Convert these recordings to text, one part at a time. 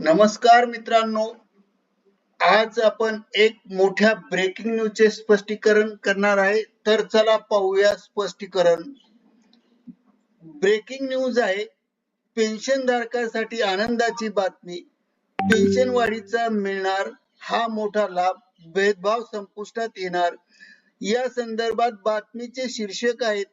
नमस्कार मित्रांनो. आज आपण एक मोठ्या ब्रेकिंग न्यूजचे स्पष्टीकरण करणार आहे. तर चला पाहूया स्पष्टीकरण. ब्रेकिंग न्यूज आहे. पेन्शन धारकांसाठी आनंदाची बातमी. पेन्शन वाढीचा मिळणार हा मोठा लाभ भेदभाव संपुष्टात येणार. या संदर्भात बातमीचे शीर्षक आहेत.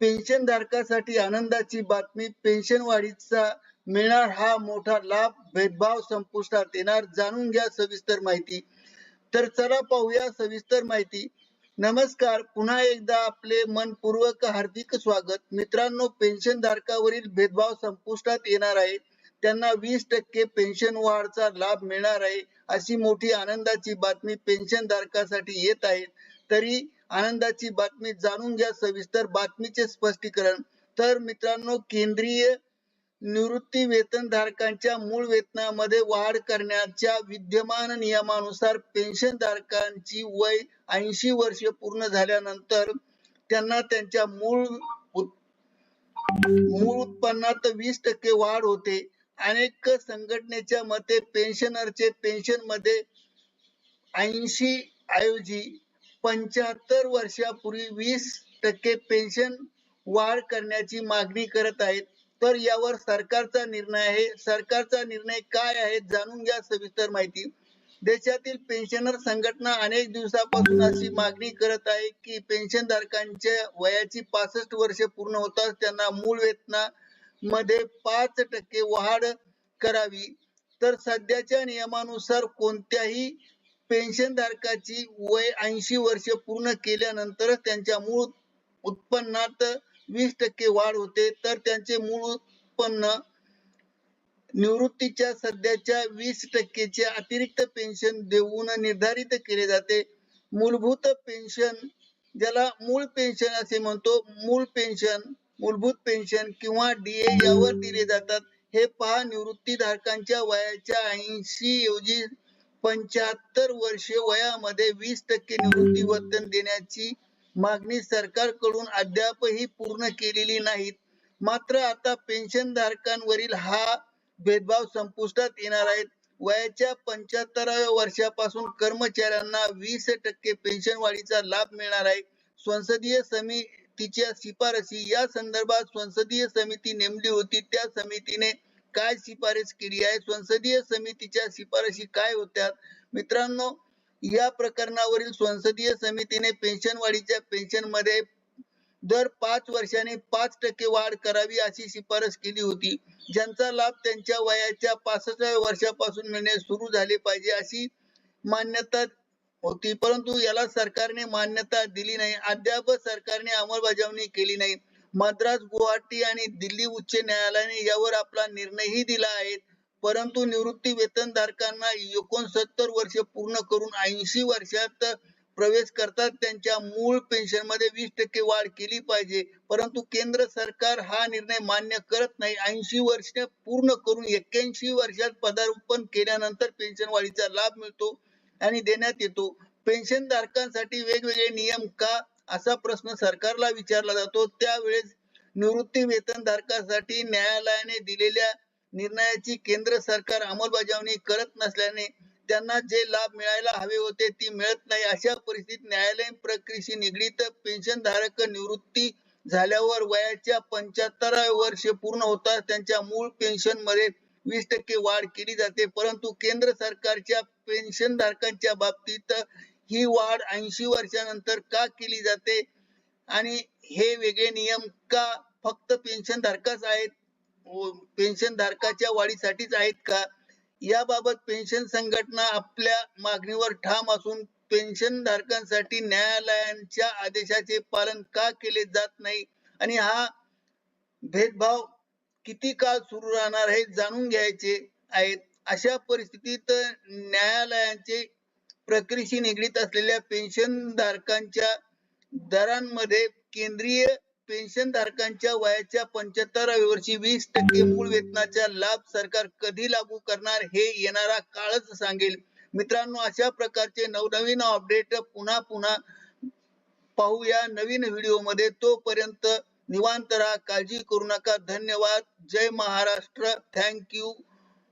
पेन्शन धारकासाठी आनंदाची बातमी. पेन्शन वाढीचा मिळणार हा मोठा लाभ भेदभाव संपुष्टात येणार जाणून घ्या सविस्तर माहिती. तर चला पाहूया सविस्तर माहिती. नमस्कार पुन्हा एकदा आपले मनपूर्वक हार्दिक स्वागत. मित्रांनो पेन्शन धारकावरील भेदभाव संपुष्टात येणार आहे. त्यांना वीस टक्के पेन्शन वाढचा लाभ मिळणार आहे अशी मोठी आनंदाची बातमी पेन्शन धारकासाठी येत आहे. तरी आनंदाची बातमी जाणून घ्या सविस्तर बातमीचे स्पष्टीकरण. तर मित्रांनो केंद्रीय निवृत्ती वेतन धारकांच्या मूळ वेतनामध्ये वाढ करण्याच्या विद्यमान नियमानुसार पेन्शन धारकांची वय ऐंशी वर्ष पूर्ण झाल्यानंतर त्यांना त्यांच्या मूळ मूळ उत्पन्नात वीस टक्के वाढ होते. अनेक संघटनेच्या मते पेन्शनरचे पेन्शनमध्ये ऐंशी ऐवजी पंच्याहत्तर वर्षापूर्वी वीस टक्के पेन्शन वाढ करण्याची मागणी करत आहेत. तर यावर सरकारचा निर्णय आहे. सरकारचा निर्णय काय आहे जाणून घ्या सविस्तर माहिती. देशातील पेन्शनर संघटना अनेक दिवसापासून अशी मागणी करत आहे की पेन्शन धारकांच्या वयाची पासष्ट वर्ष पूर्ण होताच त्यांना मूळ वेतना मध्ये पाच टक्के वाढ करावी. तर सध्याच्या नियमानुसार कोणत्याही पेन्शन धारकाची वय ऐंशी वर्ष पूर्ण केल्यानंतर त्यांच्या मूळ उत्पन्नात वीस टक्के वाढ होते तर त्यांचे मूळ उत्पन्न निवृत्तीच्या सध्याच्या वीस टक्केचे अतिरिक्त पेन्शन देऊन निर्धारित केले जाते. मूलभूत पेन्शन ज्याला मूळ पेन्शन असे म्हणतो मूळ पेन्शन मूलभूत पेन्शन किंवा डीए यावर दिले जातात हे पहा निवृत्ती धारकांच्या वयाच्या ऐंशी ऐवजी पंच्याहत्तर वर्षे वयामध्ये वीस टक्के निवृत्ती वेतन देण्याची मागणी सरकारकडून अद्यापही पूर्ण केलेली नाहीत. मात्र आता पेन्शन धारकांवरील हा भेदभाव संपुष्टात येणार आहेत वयाच्या पंच्याहत्तराव्या वर्षापासून कर्मचाऱ्यांना वीस टक्के पेन्शन वाढीचा लाभ मिळणार आहे. संसदीय समितीच्या शिफारसी या संदर्भात संसदीय समिती नेमली होती. त्या समितीने काय शिफारस केली आहे? संसदीय समितीच्या शिफारसी काय होत्या? मित्रांनो या प्रकरणावरील संसदीय समितीने पेन्शन वाढीच्या पेन्शनमध्ये दर पाच वर्षांनी पाच टक्के वाढ करावी अशी शिफारस केली होती. ज्यांचा लाभ त्यांच्या वयाच्या पासष्टाव्या वर्षापासून मिळणे सुरू झाले पाहिजे अशी मान्यता होती. परंतु याला सरकारने मान्यता दिली नाही. अद्याप सरकारने अंमलबजावणी केली नाही. मद्रास गुवाहाटी आणि दिल्ली उच्च न्यायालयाने यावर आपला निर्णयही दिला आहे. परंतु निवृत्ती वेतन धारकांना एकोणसत्तर वर्ष पूर्ण करून ऐंशी वर्षात प्रवेश करतात. त्यांच्या मूळ पेन्शनमध्ये वीस टक्के वाढ केली पाहिजे. परंतु केंद्र सरकार हा निर्णय मान्य करत नाही. ऐंशी वर्ष पूर्ण करून एक्क्याऐंशी वर्षात पदार्पण केल्यानंतर पेन्शन वाढीचा लाभ मिळतो आणि देण्यात येतो. पेन्शन धारकांसाठी वेगवेगळे नियम का? असा प्रश्न सरकारला विचारला जातो. त्यावेळेस निवृत्ती वेतन धारकासाठी न्यायालयाने दिलेल्या निर्णयाची केंद्र सरकार अंमलबजावणी करत नसल्याने त्यांना जे लाभ मिळायला हवे होते ती मिळत नाही. अशा परिस्थितीत न्यायालयीन प्रक्रियेशी निगडीत पेन्शन धारक निवृत्ती झाल्यावर वयाच्या पंच्याहत्तराव्या वर्ष पूर्ण होताच त्यांच्या मूळ पेन्शनमध्ये वीस टक्के वाढ केली जाते. परंतु केंद्र सरकारच्या पेन्शन धारकांच्या बाबतीत ही वाढ ऐंशी वर्षानंतर का केली जाते? आणि हे वेगळे नियम का फक्त पेन्शन धारकाच आहेत? पेन्शन धारकाच्या वाढीसाठीच आहेत का? याबाबत पेन्शन संघटना आपल्या मागणीवर ठाम असून पेन्शन धारकांसाठी न्यायालयांच्या आदेशाचे पालन का केले जात नाही? आणि हा भेदभाव किती काळ सुरू राहणार हे जाणून घ्यायचे आहेत. अशा परिस्थितीत न्यायालयांचे प्रक्रियेशी निगडीत असलेल्या पेन्शन धारकांच्या दरांमध्ये केंद्रीय पेन्शन धारकांच्या वयाच्या पंच्याहत्तराव्या वर्षी वीस टक्के मूळ वेतनाचा लाभ सरकार कधी लागू करणार हे येणारा काळच सांगेल. मित्रांनो अशा प्रकारचे नवनवीन अपडेट पुन्हा पुन्हा पाहूया नवीन व्हिडिओमध्ये तोपर्यंत निवांत राहा काळजी करू नका. धन्यवाद. जय महाराष्ट्र. Thank you